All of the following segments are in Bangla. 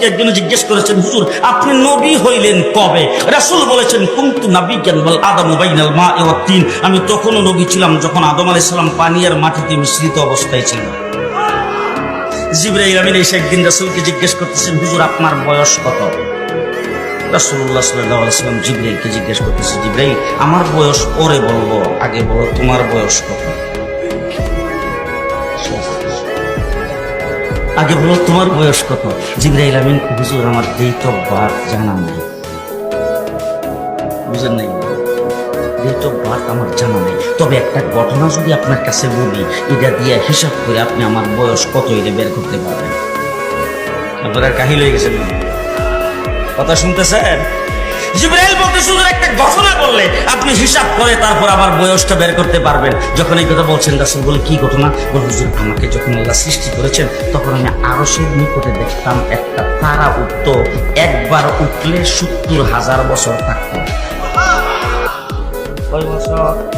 একজন জিজ্ঞেস করেছেন আপনি নবী হইলেন কবে? রাসূল বলেছেন আমি তখনও নবী ছিলাম যখন আদম আলাইহিস সালাম পানি আর মাটিতে মিশ্রিত অবস্থায় ছিলেন। জিবরাইল আমিন এসে একদিন রাসূলকে জিজ্ঞেস করতেছেন, হুজুর, আপনার বয়স কত? সাল্লাম জিজ্ঞেস আমার বয়স পরে বলব, আগে বলো তোমার বয়স কত? আগে বলো তোমার বয়স কত? জিবরাইল আমিন, হুজুর আমার ডেট অফ বার্থ জানা নেই। বুঝেন নাই? ডেট অফ বার্থ আমার জানা নেই। তবে একটা ঘটনা যদি আপনার কাছে বলি, এটা দিয়ে হিসাব করে আপনি আমার বয়স কত এটা বের করতে পারবেন। আপনারা কাহিল হয়ে গেছেন কথা শুনতেছেন? জিব্রাইল বলতে শুধু একটা ঘটনা আপনি হিসাব করে তারপর আবার বয়সটা বের করতে পারবেন। যখন এই কথা বলছেন, রাসুল বলে, কি ঘটনা? হুজুর, আমাকে যখন আল্লাহ সৃষ্টি করেছেন, তখন আমি আরও সেই নিকটে দেখতাম একটা তারা উঠত। একবার উঠলে সত্তর হাজার বছর থাকতো। কয় বছর?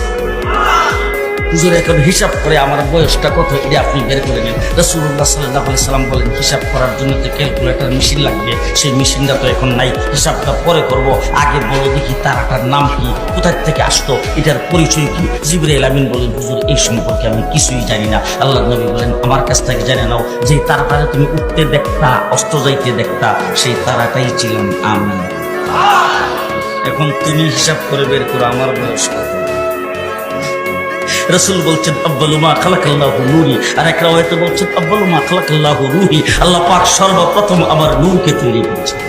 হুজুর, এখন হিসাব করে আমার বয়সটা কত? এটা আপনি বের করে নেন। রসুল্লাহ সাল্লাহ সাল্লাম বলেন, হিসাব করার জন্য তো ক্যালকুলেটর মেশিন লাগবে। সেই মেশিনটা তো এখন নাই। হিসাবটা পরে করব। আগে বলো দেখি তারাটার নাম কি, কোথায় থেকে আসতো, এটার পরিচয় কি? জিবরাইল আমিন বলেন, হুজুর, এই সম্পর্কে আমি কিছুই জানি না। আল্লাহ নবী বলেন, আমার কাছ থেকে জেনে নাও যে তারাটাকে তুমি উঠতে দেখতা অস্ত যাইতে দেখতা, সেই তারাটাই ছিলাম আমি। এখন তুমি হিসাব করে বের করো, আমার বয়স কত? রসুল বলছেন আব্বালুমা খালাকাল্লাহ নুরি। আর এক রাওয়ায়তে বলছেন আব্বালুমা খালাকাল্লাহ রুহি। আল্লাহ পাক সর্বপ্রথম আমার নূরকে তৈরি করেছেন।